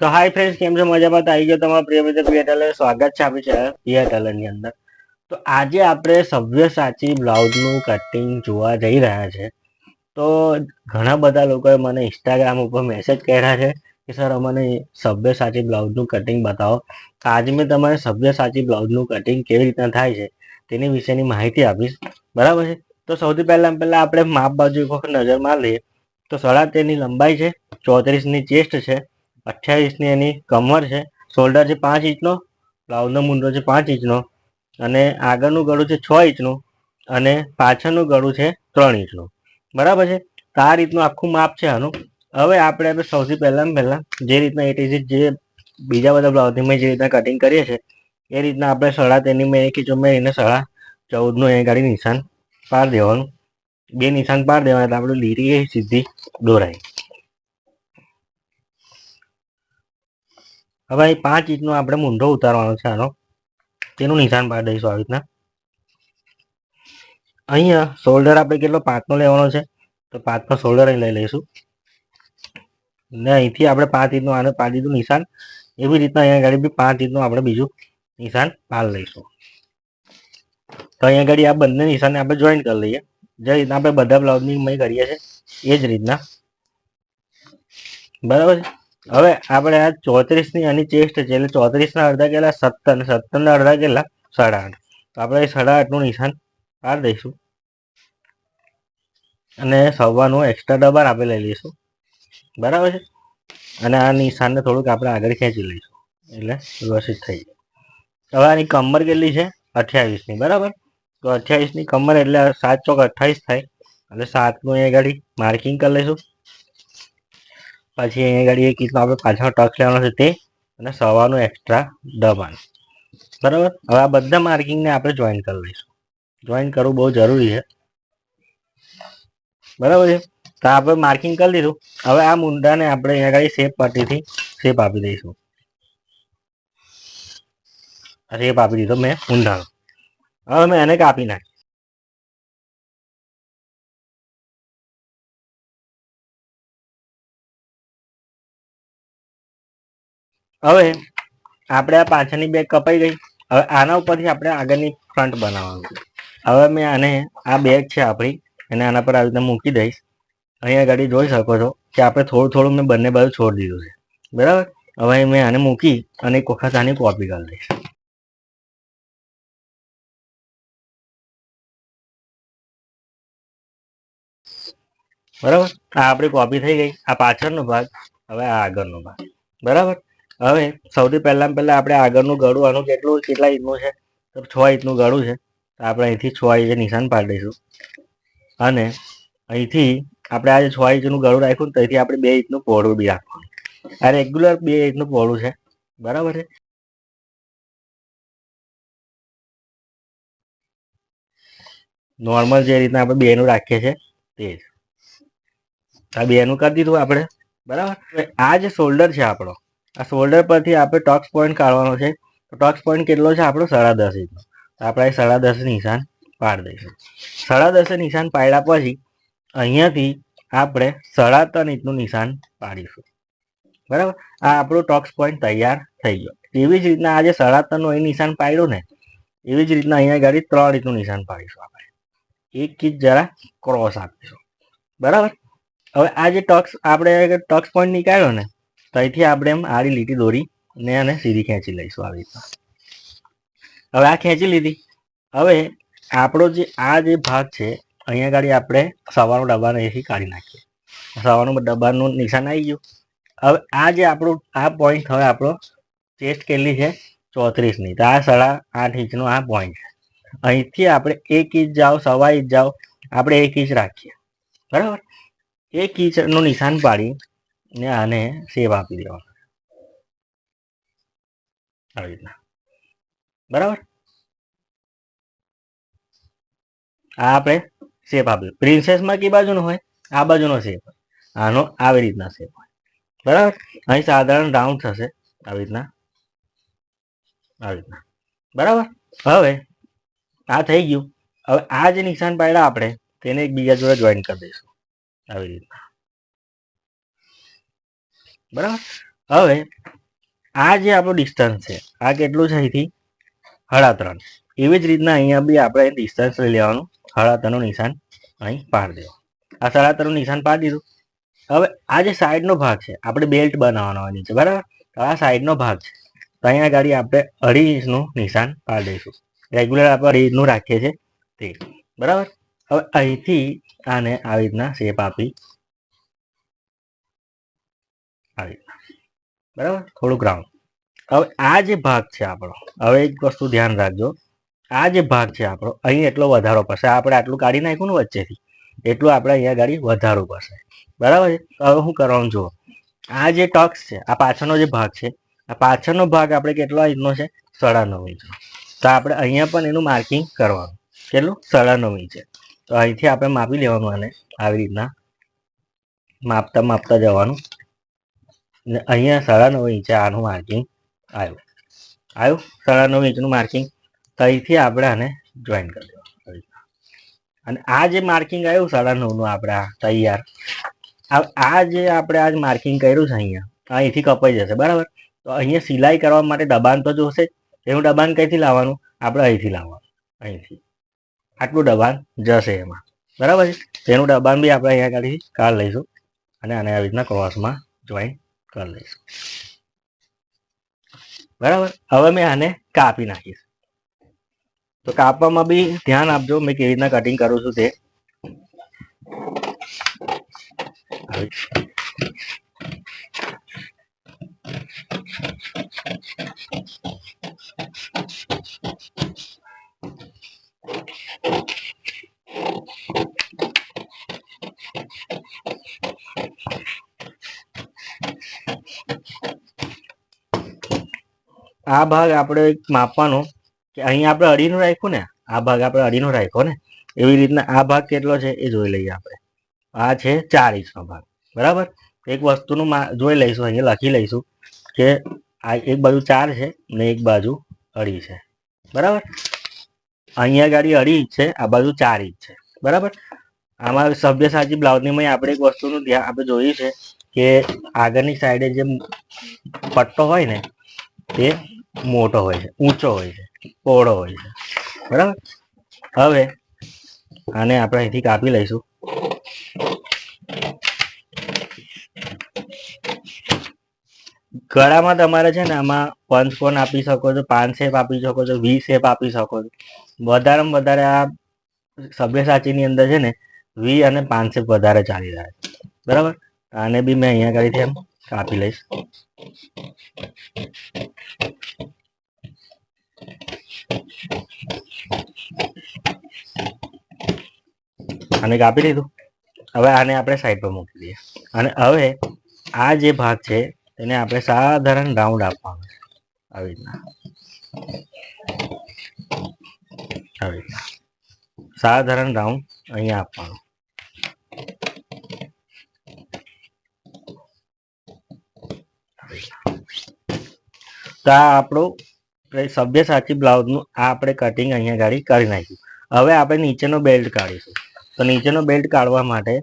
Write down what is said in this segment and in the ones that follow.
તો hi friends કેમ છો? મજામાં? તો આવી ગયો તમારા પ્રિય મિત્ર પ્રિય સ્વાગત છે આપણી ચેનલ પ્રિયની અંદર. તો આજે આપણે સભ્ય સાચી બ્લાઉઝનું કટિંગ જોવા જઈ રહ્યા છે. તો ઘણા બધા લોકોએ મને ઇન્સ્ટાગ્રામ ઉપર મેસેજ કર્યા છે કે, સર, અમને સભ્ય સાચી બ્લાઉઝનું કટિંગ બતાવો. તો આજે મેં તમારે સભ્ય સાચી બ્લાઉઝનું કટિંગ કેવી રીતના થાય છે તેની વિશેની માહિતી આપીશ. બરાબર છે? તો સૌથી પહેલાં પહેલાં આપણે માપ બાજુ એક વખત નજર મારી લઈએ. તો સાડા તેરની લંબાઈ છે, ચોત્રીસની ચેસ્ટ છે અઠ્યાવીસની એની કમર છે શોલ્ડર છે પાંચ ઇંચનો, બ્લાઉઝનો મુંડો છે પાંચ ઇંચનો, અને આગળનું ગળું છે છ ઇંચનું, અને પાછળનું ગળું છે ત્રણ ઇંચનું. બરાબર છે? તો આ રીતનું આખું માપ છે આનું. હવે આપણે સૌથી પહેલાં પહેલાં જે રીતના એટી જે બીજા બધા બ્લાઉઝની મેં જે રીતના કટિંગ કરીએ છીએ, એ રીતના આપણે સાડા તેની મેં એક મેં એને સાડા ચૌદનું એ ગાડી નિશાન પાર દેવાનું. બે નિશાન પાર દેવાના એટલે આપણે લીરી સીધી દોરાય. હવે અહીં પાંચ ઇંચનો આપણે મૂંઢો ઉતારવાનો છે આનો. તેનું નિશાન પાડી દઈશું આવી રીતના. અહીંયા શોલ્ડર આપણે કેટલો પાંચનો લેવાનો છે? તો પાંચનો શોલ્ડર અહીં લઈ લઈશું. ને અહીંથી આપણે પાંચ ઇંચનું આને પાડી દીધું નિશાન એવી રીતના અહીંયા બી પાંચ ઇંચનું આપણે બીજું નિશાન પાડ લઈશું. તો અહીંયા આગળ આ બંને નિશાનને આપણે જોઈન કરી લઈએ. જે રીતના આપણે બધા બ્લાઉઝની કરીએ છીએ, એ જ રીતના. બરાબર છે? હવે આપણે આ ચોત્રીસની આની ચેસ્ટ છે, એટલે ચોત્રીસના અડધા કેટલા સત્તર ને સત્તરના અડધા કેટલા સાડા આઠ તો આપણે સાડા આઠનું નિશાન પાડી દઈશું. અને સવારનું એક્સ્ટ્રા ડબાર આપણે લઈ લઈશું. બરાબર છે? અને આ નિશાનને થોડુંક આપણે આગળ ખેંચી લઈશું, એટલે વ્યવસ્થિત થઈ જાય. હવે આની કમર કેટલી છે? અઠ્યાવીસની, બરાબર? તો અઠ્યાવીસની કમર એટલે સાત ચોક અઠ્ઠાવીસ થાય, એટલે સાતનું અહીંયા ગાડી માર્કિંગ કરી લઈશું. પછી અહીંયા ગાડી એક રીતનો આપણે પાછળ ટક્સ લેવાનો છે તે, અને સવાનું એક્સ્ટ્રા દબાણ. બરાબર? હવે આ બધા માર્કિંગને આપણે જોઈન કરી લઈશું. જોઈન કરવું બહુ જરૂરી છે. બરાબર છે? તો આપણે માર્કિંગ કરી દીધું હવે આ મુંડાને આપણે અહીંયા ગાડી શેપ પટ્ટીથી શેપ આપી દઈશું. શેપ આપી દીધો મેં ઊંડાનો હવે મેં એને કાપી નાખી હવે આપણે આ પાછળની બેગ કપાઈ ગઈ. હવે આના ઉપરથી આપણે આગળની ફ્રન્ટ બનાવવાનું. હવે મેં આને, આ બેગ છે આપણી, એને આના પર આવી રીતે મૂકી દઈશ. અહીંયા આગળ જોઈ શકો છો કે આપણે થોડું થોડું મેં બંને બાજુ છોડી દીધું છે. બરાબર? હવે મેં આને મૂકી અને એક વખત આની કોપી કરી દઈશ. બરાબર? આ આપણી કોપી થઈ ગઈ. આ પાછળનો ભાગ, હવે આ આગળનો ભાગ. બરાબર? હવે સૌથી પહેલાં પહેલાં આપણે આગળનું ગળું આનું કેટલું કેટલા ઇંચનું છે? તો છ ઇંચનું ગળું છે. તો આપણે અહીંથી છ ઇંચે નિશાન પાડી દઈશું. અને અહીંથી આપણે આજે છ ઇંચનું ગળું રાખ્યું ને ત્યાંથી આપણે બે ઇંચનું પહોળું બી રાખવાનું. આ રેગ્યુલર બે ઇંચનું પહોળું છે. બરાબર છે? નોર્મલ જે રીતના આપણે બેનું રાખીએ છીએ, તે જ. આ બેનું કરી દીધું આપણે. બરાબર? આ જે શોલ્ડર છે આપણો આ શોલ્ડર પરથી આપણે ટોક્સ પોઈન્ટ કાઢવાનો છે. તો ટોક્સ પોઈન્ટ કેટલો છે? આપણો સાડા દસ ઇંચનો તો આપણે સાડા દસ નિશાન પાડી દઈશું. સાડા દસે નિશાન પાડ્યા પછી અહીંયાથી આપણે સાડા ત્રણ ઇંચનું નિશાન પાડીશું. બરાબર? આ આપણું ટોક્સ પોઈન્ટ તૈયાર થઈ ગયો. એવી જ રીતના આજે સાડા ત્રણનું અહીં નિશાન પાડ્યું ને, એવી જ રીતના અહીંયા ગાડી ત્રણ ઇંચનું નિશાન પાડીશું આપણે. એક ઇંચ જરા ક્રોસ આપીશું. બરાબર? હવે આ જે ટોક્સ, આપણે ટોક્સ પોઈન્ટ નીકાળ્યો ને તો આપણે એમ આડી લીટી દોરી ને આને સીધી ખેંચી લઈશું આવી રીતના. હવે આ ખેંચી લીધી. હવે આપણો જે, આ જે ભાગ છે, અહીંયા ગાડી આપણે સવારનો ડબ્બાને અહીંથી કાઢી નાખીએ. સવારનો ડબ્બાનું નિશાન આવી ગયું. હવે આ જે આપણું, આ પોઈન્ટ હવે આપણો ચેસ્ટ કેટલી છે? ચોત્રીસની. તો આ સાડા આઠ ઇંચનો આ પોઈન્ટ છે. અહીંથી આપણે એક ઇંચ જાઓ, સવા ઇંચ જાઓ, આપણે એક ઇંચ રાખીએ. બરાબર? એક ઇંચનું નિશાન પાડી ને આને સેવ આપી દેવાનો. આવી રીતના. બરાબર? આ આપણે શેપ આપ્યો પ્રિન્સેસમાં કઈ બાજુનો હોય? આ બાજુનો શેપ આનો આવી રીતના શેપ હોય. બરાબર? અહીં સાધારણ રાઉન્ડ થશે. આવી રીતના. આવી રીતના. બરાબર? હવે આ થઈ ગયું. હવે આ જે નિશાન પાડ્યા આપણે, તેને એકબીજા જોડે જોઈન કરી દઈશું. આવી રીતના. બરાબર? હવે, આ જે આપણું ડિસ્ટન્સ છે, આ કેટલું છે અહીંથી? હળા ત્રણ. એવી જ રીતના અહીંયા બી આપણે ડિસ્ટન્સ લઈ લેવાનું. હળા ત્રણનું નિશાન અહીં પાડી દેવું આ સાડા ત્રણનું નિશાન પાડી દીધું. હવે, આ જે સાઈડનો ભાગ છે, આપણે બેલ્ટ બનાવવાનો હોય નીચે, બરાબર? આ સાઈડનો ભાગ છે. તો અહીંયા ગાડી આપણે અઢી ઇંચનું નિશાન પાડી દઈશું. રેગ્યુલર આપણે અઢી ઇંચનું રાખીએ છીએ. તે બરાબર? હવે અહીંથી આને આવી રીતના શેપ આપી આવી. બરાબર? થોડું ગ્રાઉન્ડ હવે આ જે ભાગ છે આપણો, હવે એક વસ્તુ ધ્યાન રાખજો. આ જે ભાગ છે આપણો, અહીં એટલો વધારો પડશે. આપણે આટલું કાઢી નાખ્યું ને વચ્ચેથી, એટલું આપણે અહીંયા ગાડી વધારવું પડશે. બરાબર હવે હું કરવાનું જુઓ. આ જે ટક્સ છે, આ પાછળનો જે ભાગ છે, આ પાછળનો ભાગ આપણે કેટલો ઇંચનો છે? સાડા નવ ઇંચનો. તો આપણે અહીંયા પણ એનું માર્કિંગ કરવાનું. કેટલું? સાડા નવ છે. તો અહીંથી આપણે માપી લેવાનું આને. આવી રીતના માપતા માપતા જવાનું. અહીંયા સાડા નવ ઇંચે આનું માર્કિંગ આવ્યું. આવ્યું? સાડા નવ ઇંચનું માર્કિંગ અહીંથી આપણે આને જોઈન કરી દેવાનું. અને આ જે માર્કિંગ આવ્યું સાડા નવનું આપણે તૈયાર, આ- જે આપણે આ માર્કિંગ કર્યું છે અહીંયા, અહીંથી કપાઈ જશે, બરાબર? તો અહીંયા સિલાઈ કરવા માટે દબાણ તો જોશે એનું દબાણ કઈથી લાવવાનું? આપણે અહીંથી લાવવાનું. અહીંથી. આટલું દબાણ જશે એમાં. બરાબર છે? તેનું દબાણ બી આપણે અહીંયા આગળ કાઢ લઈશું. અને આને આવી રીતના ક્રોસમાં જોઈન કરી લઈશું. બરાબર? હવે મેં આને કાપી નાખીશ. તો કાપવામાં બી ધ્યાન આપજો, મેં કેવી રીતના કટિંગ કરું છું તે. આ ભાગ આપણે માપવાનો કે અહીં આપણે અઢીનું રાખ્યું ને, આ ભાગ આપણે અઢીનો રાખ્યો ને, એવી રીતના આ ભાગ કેટલો છે એ જોઈ લઈએ આપણે. આ છે ચાર ઇંચનો ભાગ, બરાબર? એક વસ્તુનું જોઈ લઈશું, અહીંયા લખી લઈશું કે આ એક બાજુ ચાર છે ને એક બાજુ અઢી છે, બરાબર? અહીંયા ગાડી અઢી ઇંચ છે, આ બાજુ ચાર ઇંચ છે, બરાબર? આમાં સભ્ય સાચી બ્લાઉઝની માં આપણે એક વસ્તુનું ધ્યાન આપણે જોયું છે કે આગળની સાઈડે જે પટ્ટો હોય ને તે મોટો હોય છે, ઊંચો હોય છે, પહોળો હોય છે. બરાબર? હવે આને આપણે અહીંથી કાપી લઈશું. ગળામાં તમારે છે ને આમાં પંચ કોણ આપી શકો છો, પાંચ શેપ આપી શકો છો વી શેપ આપી શકો છો. વધારેમાં વધારે આ સભ્યસાચીની અંદર છે ને વી અને પાંચ શેપ વધારે ચાલી રહ્યા છે. બરાબર? આને બી મેં અહીંયા કરીથી એમ. કાપી લઈશ આને કાપી લીધું. હવે આને આપણે સાઈડ પર મૂકી દઈએ. અને હવે આ જે ભાગ છે, એને આપણે સાધારણ રાઉન્ડ આપવાનો છે. આવી રીતના. આવી રીતના. સાધારણ રાઉન્ડ અહીંયા આપવાનો. તો આ આપણું સભ્ય સાચી બ્લાઉઝનું આ આપણે કટિંગ અહીંયા ગાડી કરી નાખ્યું. હવે આપણે નીચેનો બેલ્ટ કાઢીશું. તો નીચેનો બેલ્ટ કાઢવા માટે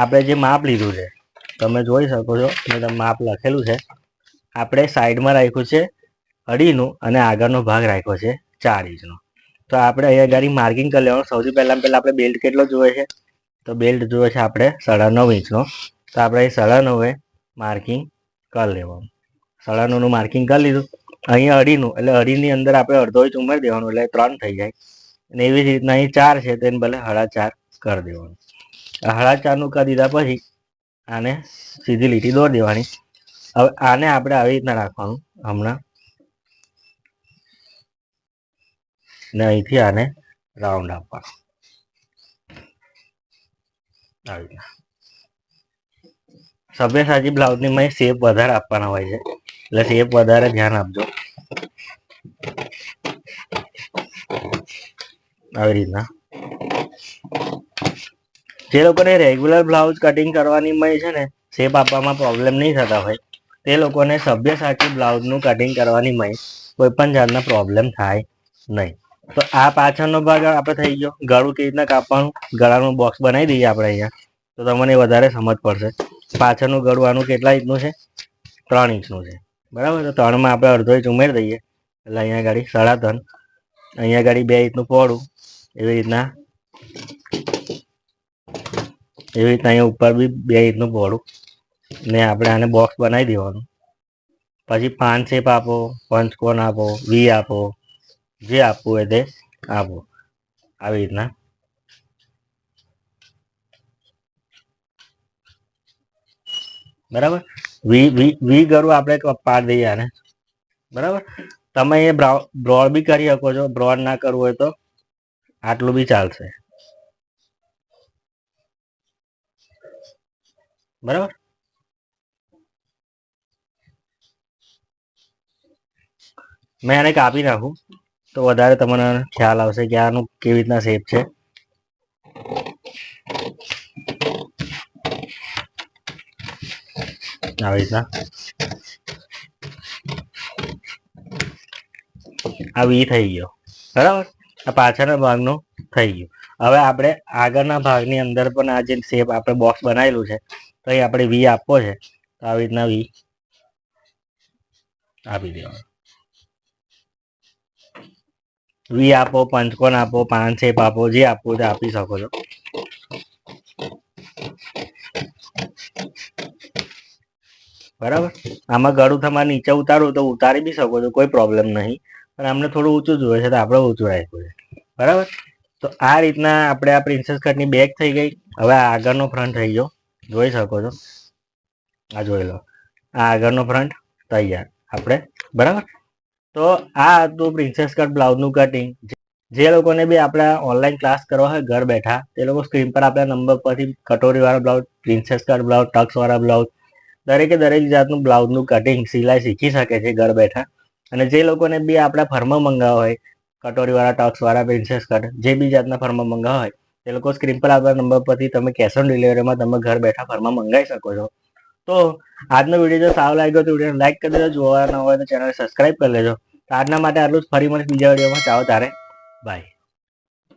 આપણે જે માપ લીધું છે, તમે જોઈ શકો છો, મેં તમે માપ લખેલું છે. આપણે સાઈડમાં રાખ્યું છે અઢીનું અને આગળનો ભાગ રાખ્યો છે ચાર ઇંચનો. તો આપણે અહીંયા ગાડી માર્કિંગ કરી લેવાનું. સૌથી પહેલાં પહેલાં આપણે બેલ્ટ કેટલો જોઈએ છે? તો બેલ્ટ જોઈએ છે આપણે સાડા નવ ઇંચનો. તો આપણે એ સાડા નવે માર્કિંગ કરી લેવાનું. સાડા નવનું માર્કિંગ કરી લીધું. અહીંયા અઢીનું એટલે અઢીની અંદર આપણે અડધો ઇંચ ઉમેરી દેવાનું, એટલે ત્રણ થઈ જાય. અને એવી જ રીતના અહીં ચાર છે, તેને ભલે હળા ચાર કરી દેવાનું. હળા ચાર ચારનું કરી દીધા પછી, આને સીધી લીટી દોરી દેવાની. હવે આને આપણે આવી રીતના રાખવાનું, હમણાં. ને અહીંથી આને રાઉન્ડ આપવાનો. આવી રીતના. સભ્ય સાચી બ્લાઉઝની મેં શેપ વધારે આપવાના હોય છે. એટલે ટેપ વધારે ધ્યાન આપજો. આવી રીતના. જે લોકોને રેગ્યુલર બ્લાઉઝ કટિંગ કરવાની મય છે ને શેપ આપવામાં પ્રોબ્લેમ નહીં થતા હોય. તે લોકોને સભ્ય સાચી બ્લાઉઝનું કટિંગ કરવાની મય કોઈ પણ જાતના પ્રોબ્લેમ થાય નહીં. તો આ પાછળનો ભાગ આપણે થઈ ગયો. ગળું કેવી રીતના કાપવાનું? ગળાનું બોક્સ બનાવી દઈએ આપણે અહીંયા. તો તમને વધારે સમજ પડશે. પાછળનું ગળું આનું કેટલા ઇંચનું છે? ત્રણ ઇંચનું છે. બરાબર તો ત્રણમાં આપણે અડધો ઇંચ ઉમેરી દઈએ. એટલે અહીંયા ગાડી સાડા ત્રણ. અહીંયા ગાડી બે ઇંચનું પહોળું. એવી રીતના એવી રીતના અહીંયા ઉપર બી બે ઇંચનું પહોળું. ને આપણે આને બોક્સ બનાવી દેવાનું. પછી પાન શેપ આપો, પંચકોણ આપો વી આપો, જે આપવું હોય તે આપો. આવી રીતના. બરાબર? વી વી ગરું આપણે પાડ દઈએ આને. બરાબર? તમે એ બ્રોડ બી કરી શકો છો. બ્રોડ ના કરવું હોય તો આટલું બી ચાલશે. બરાબર? મેં આને કાપી નાખું. તો વધારે તમને ખ્યાલ આવશે કે આનું કેવી રીતના શેપ છે. આવી રીતના આ વી થઈ ગયો. બરાબર? આ પાછળના ભાગનું થઈ ગયું. હવે આપણે આગળના ભાગની અંદર પણ આ જે શેપ આપણે બોક્સ બનાવેલું છે, તો એ આપણે વી આપવો છે. તો આવી રીતના વી આપી દેવાનું. વી આપો, પંચકોણ આપો પાન શેપ આપો, જે આપવું તે આપી શકો છો. બરાબર? આમાં ગળું તમારે નીચે ઉતારવું તો ઉતારી બી શકો છો, કોઈ પ્રોબ્લેમ નહીં. પણ આમને થોડું ઊંચું જોઈએ છે, તો આપણે ઊંચું રાખ્યું છે બરાબર? તો આ રીતના આપણે આ પ્રિન્સેસ કટની બેગ થઈ ગઈ. હવે આગળનો ફ્રન્ટ થઈ ગયો. જોઈ શકો છો. આ જોઈ લો. આ આગળનો ફ્રન્ટ તૈયાર. આપણે, બરાબર? તો આ હતું પ્રિન્સેસ કટ બ્લાઉઝનું કટિંગ જે લોકોને બી આપણા ઓનલાઈન ક્લાસ કરવા હોય, ઘર બેઠા, તે લોકો સ્ક્રીન પર આપણા નંબર પરથી કટોરીવાળા બ્લાઉઝ પ્રિન્સેસ કટ બ્લાઉઝ ટક્સવાળા બ્લાઉઝ દરેકે દરેક જાતનું બ્લાઉઝનું કટિંગ સિલાઈ શીખી શકે છે ઘર બેઠા. અને જે લોકોને બી આપણા ફર્મા મંગાવવા હોય, કટોરીવાળા ટક્સવાળા પ્રિન્સેસ કટ, જે બી જાતના ફર્મા મંગાવવા હોય, એ લોકો સ્ક્રીન પર આપણા નંબર પરથી તમે કેશ ઓન ડિલિવરીમાં તમે ઘર બેઠા ફર્મા મંગાવી શકો છો. તો આજનો વીડિયો જો સારો લાગ્યો તો વીડિયો લાઈક કરી દેજો. જોવા ન હોય તો ચેનલ સબસ્ક્રાઈબ કરી લેજો. આજના માટે આટલું જ. ફરી મળીશ બીજા વિડીયોમાં ચાલો તારે. બાય